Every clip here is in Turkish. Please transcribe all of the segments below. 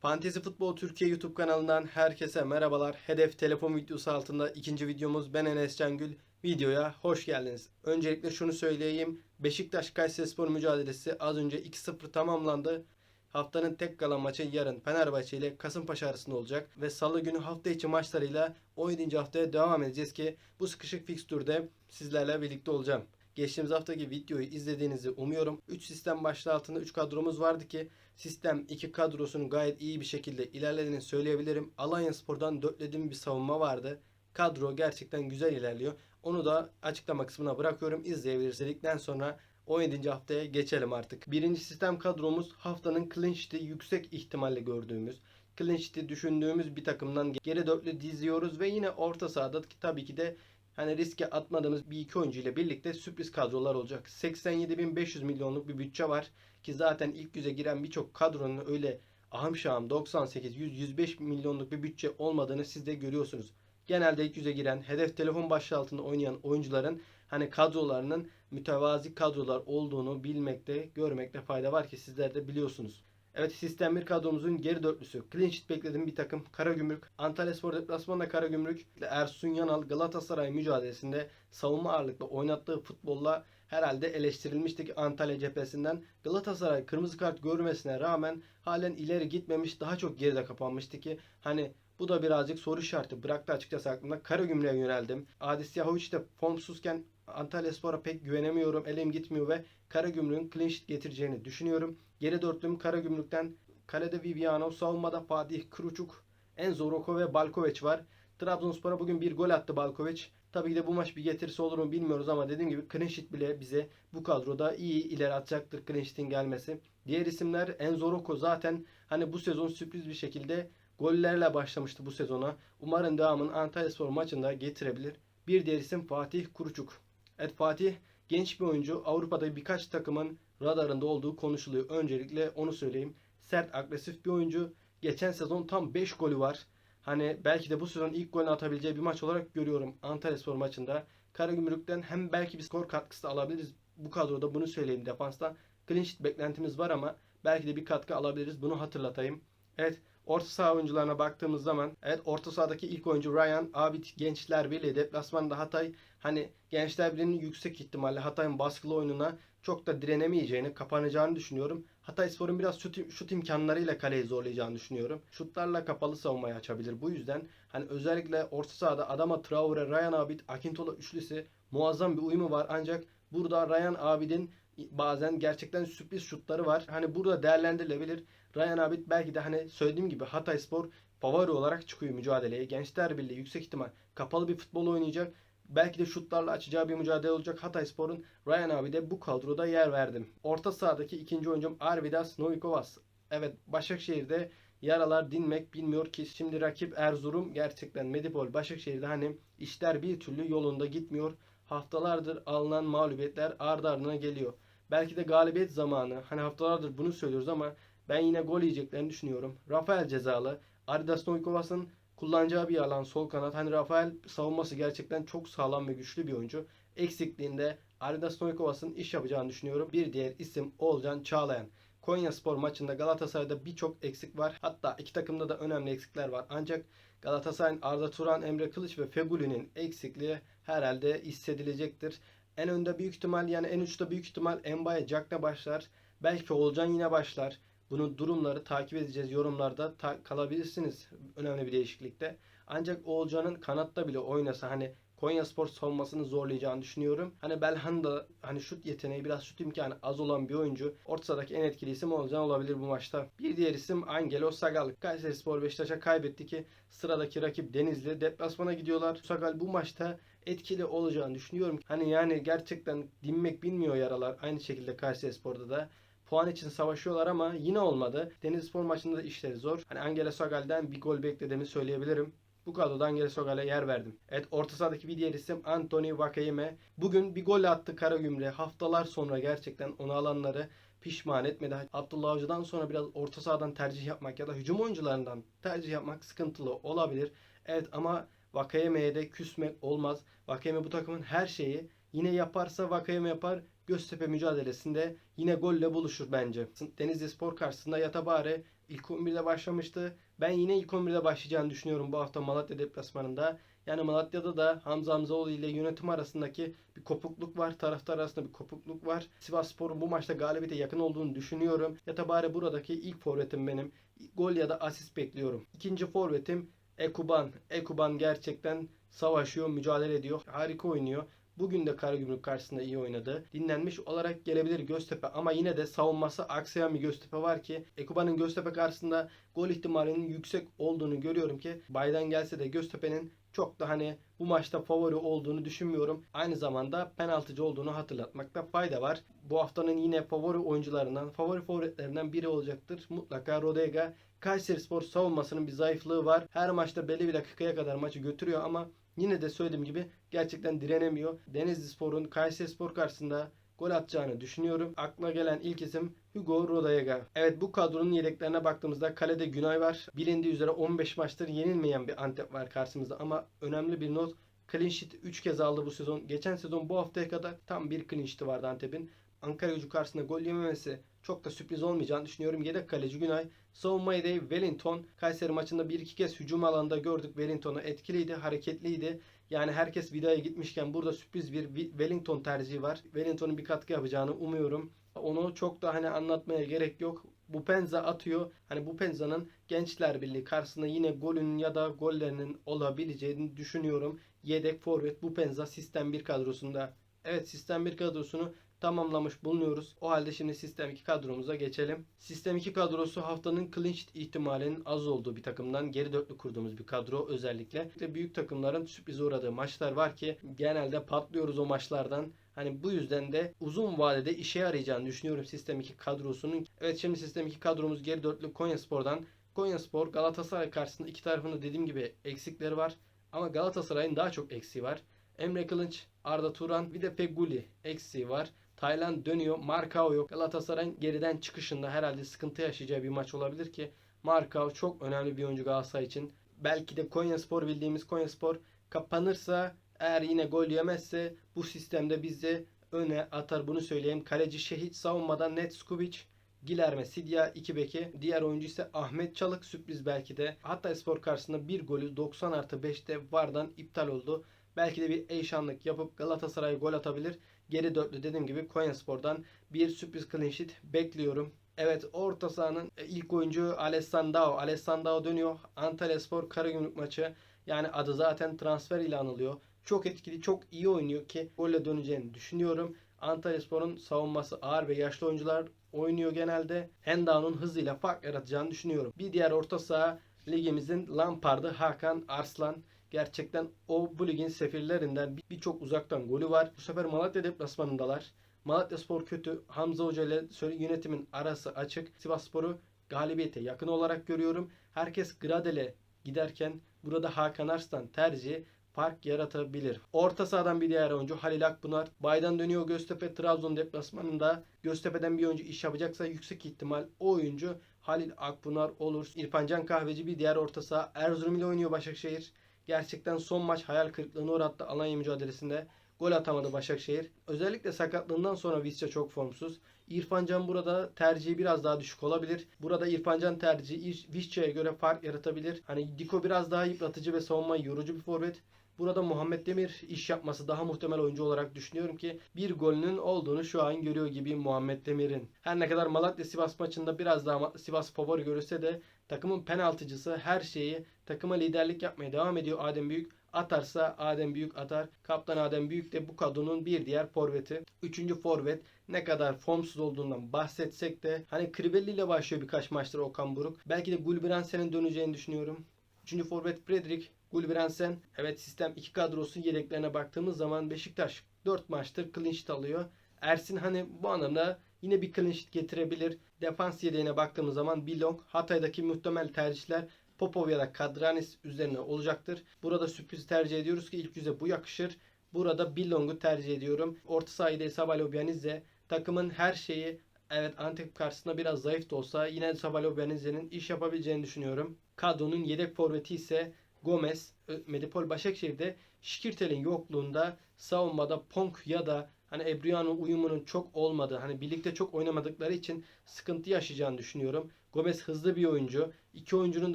Fantezi Futbol Türkiye YouTube kanalından herkese merhabalar. Hedef telefon videosu altında ikinci videomuz ben Enes Cengül. Videoya hoş geldiniz. Öncelikle şunu söyleyeyim. Beşiktaş Kayserispor mücadelesi az önce 2-0 tamamlandı. Haftanın tek kalan maçı yarın Fenerbahçe ile Kasımpaşa arasında olacak ve salı günü hafta içi maçlarıyla 17. haftaya devam edeceğiz ki bu sıkışık fikstürde sizlerle birlikte olacağım. Geçtiğimiz haftaki videoyu izlediğinizi umuyorum. 3 sistem başlığı altında 3 kadromuz vardı ki sistem 2 kadrosunun gayet iyi bir şekilde ilerlediğini söyleyebilirim. Alanya Spor'dan dörtlediğim bir savunma vardı. Kadro gerçekten güzel ilerliyor. Onu da açıklama kısmına bırakıyorum. İzleyebilirsiniz. Sonra 17. haftaya geçelim artık. Birinci sistem kadromuz haftanın clean sheet'i yüksek ihtimalle gördüğümüz, clean sheet'i düşündüğümüz bir takımdan geri dörtlü diziyoruz ve yine orta sahada tabii ki de hani riske atmadığımız bir iki oyuncu ile birlikte sürpriz kadrolar olacak. 87.500 milyonluk bir bütçe var ki zaten ilk yüze giren birçok kadronun öyle ahım şahım 98 100 105 milyonluk bir bütçe olmadığını siz de görüyorsunuz. Genelde ilk yüze giren hedef telefon başlığı altında oynayan oyuncuların hani kadrolarının mütevazi kadrolar olduğunu bilmekte, görmekte fayda var ki sizler de biliyorsunuz. Evet sistem 1 kadromuzun geri dörtlüsü. Clean sheet beklediğim bir takım Karagümrük. Antalya Spor deplasmanında Karagümrük. Ersun Yanal Galatasaray mücadelesinde savunma ağırlıklı oynattığı futbolla herhalde eleştirilmişti ki Antalya cephesinden. Galatasaray kırmızı kart görmesine rağmen halen ileri gitmemiş daha çok geride kapanmıştı ki hani bu da birazcık soru işareti bıraktı açıkçası aklımda. Karagümrük'e yöneldim. Adis Yahoviç de formsuzken Antalya Spor'a pek güvenemiyorum. Elim gitmiyor ve Karagümrük'ün clean sheet getireceğini düşünüyorum. Geri dörtlüm Karagümrük'ten kalede Viviano, savunmada Fatih Kruçuk, Enzo Roko ve Balkovic var. Trabzonspor'a bugün bir gol attı Balkovic. Tabii ki de bu maç bir getirisi olur mu bilmiyoruz ama dediğim gibi clean sheet bile bize bu kadroda iyi ileri atacaktır clean sheet'in gelmesi. Diğer isimler Enzo Roko zaten hani bu sezon sürpriz bir şekilde gollerle başlamıştı bu sezona. Umarım devamını Antalyaspor maçında getirebilir. Bir diğer isim Fatih Kuruçuk. Evet Fatih genç bir oyuncu. Avrupa'da birkaç takımın radarında olduğu konuşuluyor. Öncelikle onu söyleyeyim. Sert, agresif bir oyuncu. Geçen sezon tam 5 golü var. Hani belki de bu sezon ilk golünü atabileceği bir maç olarak görüyorum Antalyaspor maçında. Karagümrük'ten hem belki bir skor katkısı alabiliriz. Bu kadroda bunu söyleyeyim defansta. Clean beklentimiz var ama belki de bir katkı alabiliriz. Bunu hatırlatayım. Evet orta saha oyuncularına baktığımız zaman evet orta sahadaki ilk oyuncu Ryan Abid Gençler Birliği deplasmanda Hatay hani Gençler Birliği'nin yüksek ihtimalle Hatay'ın baskılı oyununa çok da direnemeyeceğini, kapanacağını düşünüyorum. Hatay Spor'un biraz şut, şut imkanlarıyla kaleyi zorlayacağını düşünüyorum. Şutlarla kapalı savunmayı açabilir. Bu yüzden hani özellikle orta sahada Adama Traore, Ryan Abid, Akintola üçlüsü muazzam bir uyumu var. Ancak burada Ryan Abid'in bazen gerçekten sürpriz şutları var. Hani burada değerlendirilebilir. Ryan Abid belki de hani söylediğim gibi Hatay Spor favori olarak çıkıyor mücadeleye. Gençler Birliği yüksek ihtimal kapalı bir futbol oynayacak. Belki de şutlarla açacağı bir mücadele olacak Hatay Spor'un. Ryan abi de bu kadroda yer verdim. Orta sahadaki ikinci oyuncum Arvidas Novikovas. Evet Başakşehir'de yaralar dinmek bilmiyor ki şimdi rakip Erzurum gerçekten Medipol Başakşehir'de hani işler bir türlü yolunda gitmiyor. Haftalardır alınan mağlubiyetler ardı ardına geliyor. Belki de galibiyet zamanı. Hani haftalardır bunu söylüyoruz ama ben yine gol yiyeceklerini düşünüyorum. Rafael cezalı. Aridas Novikovas'ın kullanacağı bir alan sol kanat. Hani Rafael savunması gerçekten çok sağlam ve güçlü bir oyuncu. Eksikliğinde Aridas Novikovas'ın iş yapacağını düşünüyorum. Bir diğer isim Olcan Çağlayan. Konya Spor maçında Galatasaray'da birçok eksik var. Hatta iki takımda da önemli eksikler var. Ancak Galatasaray'ın Arda Turan, Emre Kılıç ve Feguli'nin eksikliği herhalde hissedilecektir. En önde büyük ihtimal yani en uçta büyük ihtimal Mbaye Jack'la başlar. Belki Olcan yine başlar. Bunun durumları takip edeceğiz. Yorumlarda ta- kalabilirsiniz önemli bir değişiklikte. Ancak Oğulcan'ın kanatta bile oynasa hani Konya Spor savunmasını zorlayacağını düşünüyorum. Hani Belhanda hani şut yeteneği biraz şut imkanı az olan bir oyuncu. Orta sahadaki en etkili isim Oğulcan olabilir bu maçta. Bir diğer isim Angelo Sagal. Kayseri Spor Beşiktaş'a kaybetti ki sıradaki rakip Denizli. Deplasmana gidiyorlar. Sagal bu maçta etkili olacağını düşünüyorum. Hani yani gerçekten dinmek bilmiyor yaralar. Aynı şekilde Kayseri Spor'da da puan için savaşıyorlar ama yine olmadı. Denizlispor maçında da işleri zor. Hani Angela Sogal'den bir gol beklediğimi söyleyebilirim. Bu kadroda Angela Sogal'e yer verdim. Evet orta sahadaki bir diğer isim Anthony Vakayeme. Bugün bir gol attı Karagümre. Haftalar sonra gerçekten onu alanları pişman etmedi. Abdullah Avcı'dan sonra biraz orta sahadan tercih yapmak ya da hücum oyuncularından tercih yapmak sıkıntılı olabilir. Evet ama Vakayeme'ye de küsmek olmaz. Vakayeme bu takımın her şeyi. Yine yaparsa Vakayeme yapar. Göztepe mücadelesinde yine golle buluşur bence. Denizli Spor karşısında Yatabare ilk 11'de başlamıştı. Ben yine ilk 11'de başlayacağını düşünüyorum bu hafta Malatya deplasmanında. Yani Malatya'da da Hamza Hamzaoğlu ile yönetim arasındaki bir kopukluk var. Taraftar arasında bir kopukluk var. Sivasspor'un bu maçta galibiyete yakın olduğunu düşünüyorum. Yatabari buradaki ilk forvetim benim. Gol ya da asist bekliyorum. İkinci forvetim Ekuban. Ekuban gerçekten savaşıyor, mücadele ediyor. Harika oynuyor. Bugün de Karagümrük karşısında iyi oynadı. Dinlenmiş olarak gelebilir Göztepe ama yine de savunması aksayan bir Göztepe var ki Ekuban'ın Göztepe karşısında gol ihtimalinin yüksek olduğunu görüyorum ki Baydan gelse de Göztepe'nin çok da hani bu maçta favori olduğunu düşünmüyorum. Aynı zamanda penaltıcı olduğunu hatırlatmakta fayda var. Bu haftanın yine favori oyuncularından, favori forvetlerinden biri olacaktır. Mutlaka Rodega. Kayserispor savunmasının bir zayıflığı var. Her maçta belli bir dakikaya kadar maçı götürüyor ama yine de söylediğim gibi gerçekten direnemiyor. Denizli Spor'un Kayserispor karşısında gol atacağını düşünüyorum. Akla gelen ilk isim Hugo Rodallega. Evet bu kadronun yedeklerine baktığımızda kalede Günay var. Bilindiği üzere 15 maçtır yenilmeyen bir Antep var karşımızda ama önemli bir not Clean sheet 3 kez aldı bu sezon. Geçen sezon bu haftaya kadar tam bir clean sheet'i vardı Antep'in. Ankara gücü karşısında gol yememesi çok da sürpriz olmayacağını düşünüyorum. Yedek kaleci Günay. Savunmayı da Wellington. Kayseri maçında bir iki kez hücum alanında gördük Wellington'u. Etkiliydi, hareketliydi. Yani herkes vidaya gitmişken burada sürpriz bir Wellington tercihi var. Wellington'un bir katkı yapacağını umuyorum. Onu çok da hani anlatmaya gerek yok. Bu Penza atıyor. Hani bu Penza'nın Gençler Birliği karşısında yine golün ya da gollerinin olabileceğini düşünüyorum. Yedek forvet bu Penza sistem 1 kadrosunda. Evet sistem 1 kadrosunu tamamlamış bulunuyoruz. O halde şimdi sistem 2 kadromuza geçelim. Sistem 2 kadrosu haftanın sheet ihtimalinin az olduğu bir takımdan geri dörtlü kurduğumuz bir kadro özellikle. İşte büyük takımların sürprize uğradığı maçlar var ki genelde patlıyoruz o maçlardan. Hani bu yüzden de uzun vadede işe yarayacağını düşünüyorum Sistem 2 kadrosunun. Evet şimdi Sistem 2 kadromuz geri dörtlü Konyaspor'dan. Konyaspor Galatasaray karşısında iki tarafında dediğim gibi eksikleri var. Ama Galatasaray'ın daha çok eksiği var. Emre Kılınç, Arda Turan bir de Peguli eksiği var. Tayland dönüyor. Markao yok. Galatasaray'ın geriden çıkışında herhalde sıkıntı yaşayacağı bir maç olabilir ki Markao çok önemli bir oyuncu Galatasaray için. Belki de Konyaspor bildiğimiz Konyaspor kapanırsa eğer yine gol yemezse bu sistemde bizi öne atar bunu söyleyeyim. Kaleci Şehit savunmadan Net Skubic, Gilerme Sidya 2 beki. Diğer oyuncu ise Ahmet Çalık sürpriz belki de. Hatay Spor karşısında bir golü 90 artı 5'te Vardan iptal oldu. Belki de bir eşanlık yapıp Galatasaray gol atabilir. Geri dörtlü dediğim gibi Konyaspor'dan bir sürpriz clean sheet bekliyorum. Evet orta sahanın ilk oyuncu Alessandro. Alessandro dönüyor. Antalya Spor Karagümrük maçı. Yani adı zaten transfer ile anılıyor. Çok etkili, çok iyi oynuyor ki golle döneceğini düşünüyorum. Antalya Spor'un savunması ağır ve yaşlı oyuncular oynuyor genelde. Hendao'nun hızıyla fark yaratacağını düşünüyorum. Bir diğer orta saha ligimizin Lampard'ı Hakan Arslan. Gerçekten o bu ligin sefirlerinden birçok uzaktan golü var. Bu sefer Malatya deplasmanındalar. Malatya Spor kötü. Hamza Hoca ile yönetimin arası açık. Sivas Spor'u galibiyete yakın olarak görüyorum. Herkes Gradel'e giderken burada Hakan Arslan tercihi fark yaratabilir. Orta sahadan bir diğer oyuncu Halil Akpınar. Baydan dönüyor Göztepe Trabzon deplasmanında. Göztepe'den bir oyuncu iş yapacaksa yüksek ihtimal o oyuncu Halil Akpınar olur. İrfan Can Kahveci bir diğer orta saha. Erzurum ile oynuyor Başakşehir. Gerçekten son maç hayal kırıklığına uğrattı Alanya mücadelesinde. Gol atamadı Başakşehir. Özellikle sakatlığından sonra Visca çok formsuz. İrfan Can burada tercihi biraz daha düşük olabilir. Burada İrfan Can tercihi Visca'ya göre fark yaratabilir. Hani Diko biraz daha yıpratıcı ve savunma yorucu bir forvet. Burada Muhammed Demir iş yapması daha muhtemel oyuncu olarak düşünüyorum ki bir golünün olduğunu şu an görüyor gibi Muhammed Demir'in. Her ne kadar Malatya Sivas maçında biraz daha Sivas favori görülse de takımın penaltıcısı her şeyi takıma liderlik yapmaya devam ediyor Adem Büyük. Atarsa Adem Büyük atar. Kaptan Adem Büyük de bu kadronun bir diğer forveti. Üçüncü forvet ne kadar formsuz olduğundan bahsetsek de hani Kribelli ile başlıyor birkaç maçtır Okan Buruk. Belki de Gulbransen'in döneceğini düşünüyorum. Üçüncü forvet Fredrik Gulbransen. Evet sistem 2 kadrosu yedeklerine baktığımız zaman Beşiktaş 4 maçtır sheet alıyor. Ersin hani bu anlamda yine bir sheet getirebilir. Defans yedeğine baktığımız zaman Bilong, Hatay'daki muhtemel tercihler Popov ya da Kadranis üzerine olacaktır. Burada sürpriz tercih ediyoruz ki ilk yüze bu yakışır. Burada Billong'u tercih ediyorum. Orta sahada ise Sabalobianizze. Takımın her şeyi evet Antep karşısında biraz zayıf da olsa yine Sabalobianizze'nin iş yapabileceğini düşünüyorum. Kadronun yedek forveti ise Gomez, Medipol Başakşehir'de Şikirtel'in yokluğunda savunmada Ponk ya da hani Ebriano uyumunun çok olmadığı, hani birlikte çok oynamadıkları için sıkıntı yaşayacağını düşünüyorum. Gomez hızlı bir oyuncu. İki oyuncunun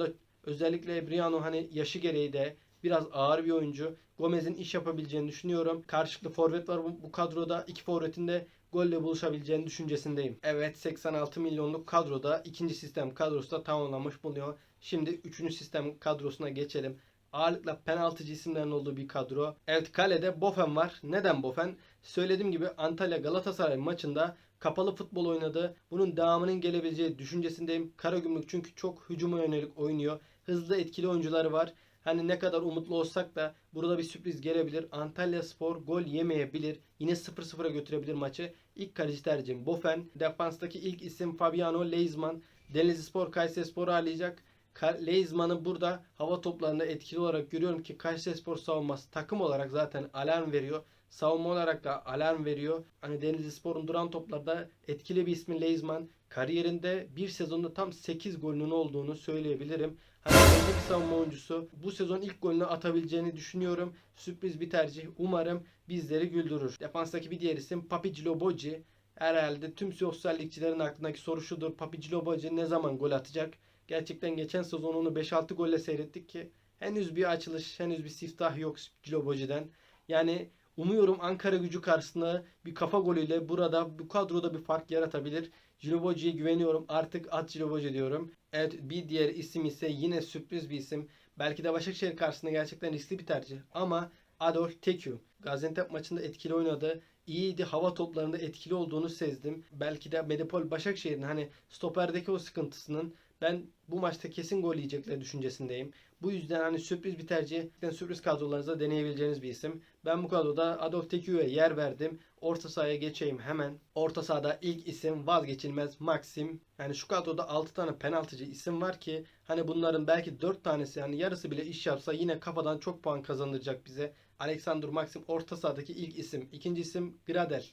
da özellikle Briano hani yaşı gereği de biraz ağır bir oyuncu. Gomez'in iş yapabileceğini düşünüyorum. Karşılıklı forvet var bu, bu kadroda. İki forvetin de golle buluşabileceğini düşüncesindeyim. Evet 86 milyonluk kadroda ikinci sistem kadrosu da tamamlanmış bulunuyor. Şimdi üçüncü sistem kadrosuna geçelim. Ağırlıkla penaltıcı isimlerin olduğu bir kadro. Evet kalede Bofen var. Neden Bofen? Söylediğim gibi Antalya Galatasaray maçında kapalı futbol oynadı. Bunun devamının gelebileceği düşüncesindeyim. Karagümrük çünkü çok hücuma yönelik oynuyor. Hızlı etkili oyuncuları var. Hani ne kadar umutlu olsak da burada bir sürpriz gelebilir. Antalya Spor gol yemeyebilir. Yine 0-0'a götürebilir maçı. İlk kaleci tercihim Bofen. Defanstaki ilk isim Fabiano Leizman. Denizli Spor Kayseri Spor'u ağırlayacak. Leizman'ı burada hava toplarında etkili olarak görüyorum ki Kayseri Spor savunması takım olarak zaten alarm veriyor. Savunma olarak da alarm veriyor. Hani Denizli Spor'un duran toplarda etkili bir ismi Leizman. Kariyerinde bir sezonda tam 8 golünün olduğunu söyleyebilirim. Hani belli bir savunma oyuncusu. Bu sezon ilk golünü atabileceğini düşünüyorum. Sürpriz bir tercih. Umarım bizleri güldürür. Defanstaki bir diğer isim Papi Loboji. Herhalde tüm sosyal ligçilerin aklındaki soru şudur. Papi Loboji ne zaman gol atacak? Gerçekten geçen sezon onu 5-6 golle seyrettik ki henüz bir açılış, henüz bir siftah yok Ciloboji'den. Yani umuyorum Ankara gücü karşısında bir kafa golüyle burada bu kadroda bir fark yaratabilir. Ciloboji'ye güveniyorum. Artık at Ciloboji diyorum. Evet bir diğer isim ise yine sürpriz bir isim. Belki de Başakşehir karşısında gerçekten riskli bir tercih. Ama Adolf Tekü. Gaziantep maçında etkili oynadı. İyiydi. Hava toplarında etkili olduğunu sezdim. Belki de Medipol Başakşehir'in hani stoperdeki o sıkıntısının ben bu maçta kesin gol yiyecekler düşüncesindeyim. Bu yüzden hani sürpriz bir tercih. Gerçekten sürpriz kadrolarınızda deneyebileceğiniz bir isim. Ben bu kadroda Adolf Tekü'ye yer verdim. Orta sahaya geçeyim hemen. Orta sahada ilk isim vazgeçilmez Maxim. Yani şu kadroda 6 tane penaltıcı isim var ki hani bunların belki 4 tanesi yani yarısı bile iş yapsa yine kafadan çok puan kazandıracak bize. Alexander Maxim orta sahadaki ilk isim. İkinci isim Gradel.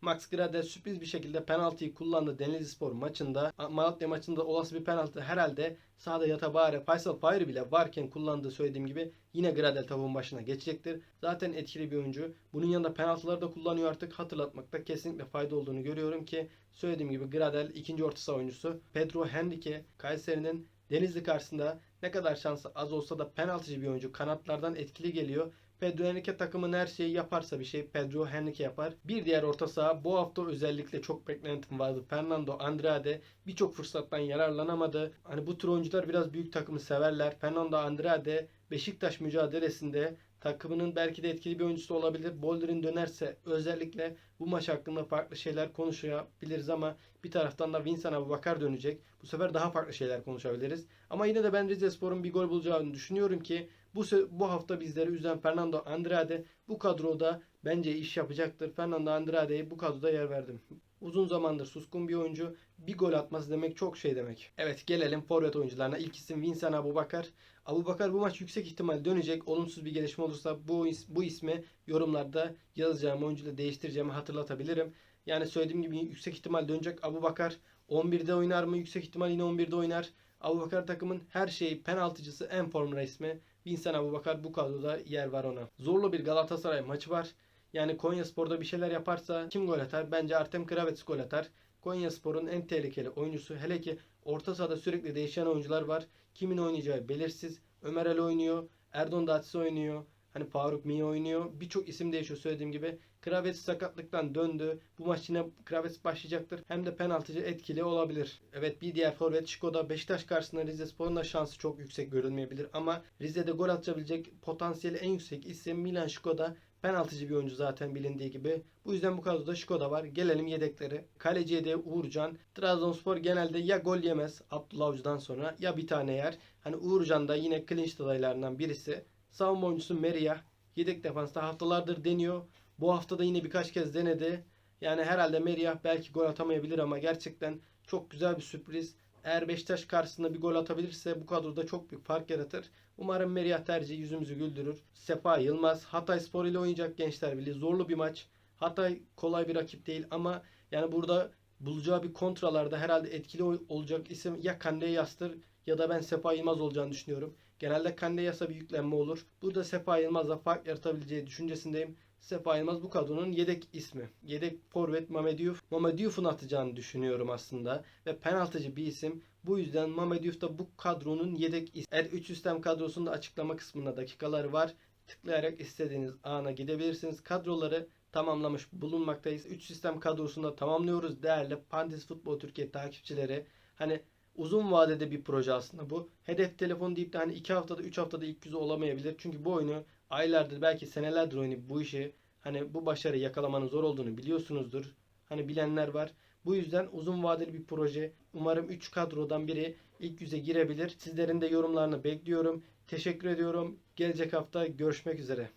Max Gradel sürpriz bir şekilde penaltıyı kullandı Denizli Spor maçında. Malatya maçında olası bir penaltı herhalde sahada Yatabare, Faysal Fahri bile varken kullandığı söylediğim gibi yine Gradel tavuğun başına geçecektir. Zaten etkili bir oyuncu. Bunun yanında penaltıları da kullanıyor artık. Hatırlatmakta kesinlikle fayda olduğunu görüyorum ki söylediğim gibi Gradel ikinci orta saha oyuncusu. Pedro Henrique Kayseri'nin Denizli karşısında ne kadar şansı az olsa da penaltıcı bir oyuncu. Kanatlardan etkili geliyor. Pedro Henrique takımın her şeyi yaparsa bir şey Pedro Henrique yapar. Bir diğer orta saha bu hafta özellikle çok beklentim vardı. Fernando Andrade birçok fırsattan yararlanamadı. Hani bu tür oyuncular biraz büyük takımı severler. Fernando Andrade Beşiktaş mücadelesinde takımının belki de etkili bir oyuncusu olabilir. Boulder'in dönerse özellikle bu maç hakkında farklı şeyler konuşabiliriz ama bir taraftan da Vincent Abubakar dönecek. Bu sefer daha farklı şeyler konuşabiliriz. Ama yine de ben Rizespor'un bir gol bulacağını düşünüyorum ki bu, bu hafta bizleri üzen Fernando Andrade bu kadroda bence iş yapacaktır. Fernando Andrade'ye bu kadroda yer verdim. Uzun zamandır suskun bir oyuncu. Bir gol atması demek çok şey demek. Evet gelelim forvet oyuncularına. İlk isim Vincent Abubakar. Abubakar bu maç yüksek ihtimal dönecek. Olumsuz bir gelişme olursa bu, bu ismi yorumlarda yazacağım oyuncuyla değiştireceğimi hatırlatabilirim. Yani söylediğim gibi yüksek ihtimal dönecek Abubakar. 11'de oynar mı? Yüksek ihtimal yine 11'de oynar. Abubakar takımın her şeyi penaltıcısı en formda ismi. Vincent Abubakar bu kadroda yer var ona. Zorlu bir Galatasaray maçı var. Yani Konya Spor'da bir şeyler yaparsa kim gol atar? Bence Artem Kravets gol atar. Konya Spor'un en tehlikeli oyuncusu. Hele ki orta sahada sürekli değişen oyuncular var. Kimin oynayacağı belirsiz. Ömer Ali oynuyor. Erdon Datis oynuyor. Hani Faruk Mia oynuyor. Birçok isim değişiyor söylediğim gibi. Kravets sakatlıktan döndü. Bu maç yine Kravets başlayacaktır. Hem de penaltıcı etkili olabilir. Evet bir diğer forvet Şiko'da Beşiktaş karşısında Rize Spor'un da şansı çok yüksek görülmeyebilir. Ama Rize'de gol atabilecek potansiyeli en yüksek isim Milan Şiko'da. Penaltıcı bir oyuncu zaten bilindiği gibi. Bu yüzden bu kadroda Şiko'da var. Gelelim yedekleri. Kaleciye de Uğurcan. Trabzonspor genelde ya gol yemez Abdullah Avcı'dan sonra ya bir tane yer. Hani Uğurcan da yine clinch adaylarından birisi. Savunma oyuncusu Meriyah. Yedek defansta haftalardır deniyor. Bu hafta da yine birkaç kez denedi. Yani herhalde Meriyah belki gol atamayabilir ama gerçekten çok güzel bir sürpriz. Eğer Beşiktaş karşısında bir gol atabilirse bu kadroda çok büyük fark yaratır. Umarım Meriyah tercihi yüzümüzü güldürür. Sefa Yılmaz Hatay Spor ile oynayacak Gençler Birliği. Zorlu bir maç. Hatay kolay bir rakip değil ama yani burada bulacağı bir kontralarda herhalde etkili olacak isim ya Kande Yas'tır ya da ben Sefa Yılmaz olacağını düşünüyorum. Genelde Kande Yas'a bir yüklenme olur. Burada Sefa Yılmaz'la fark yaratabileceği düşüncesindeyim. Sefa Yılmaz bu kadronun yedek ismi. Yedek forvet Mehmet Diouf. Mehmet Diouf'un atacağını düşünüyorum aslında. Ve penaltıcı bir isim. Bu yüzden Mehmet Diouf da bu kadronun yedek ismi. Eğer 3 sistem kadrosunda açıklama kısmında dakikaları var. Tıklayarak istediğiniz ana gidebilirsiniz. Kadroları tamamlamış bulunmaktayız. 3 sistem kadrosunda tamamlıyoruz. Değerli Pandis Futbol Türkiye takipçileri. Hani uzun vadede bir proje aslında bu. Hedef telefon deyip de hani 2 haftada 3 haftada ilk yüzü olamayabilir. Çünkü bu oyunu aylardır belki senelerdir oynayıp bu işi hani bu başarıyı yakalamanın zor olduğunu biliyorsunuzdur. Hani bilenler var. Bu yüzden uzun vadeli bir proje. Umarım 3 kadrodan biri ilk yüze girebilir. Sizlerin de yorumlarını bekliyorum. Teşekkür ediyorum. Gelecek hafta görüşmek üzere.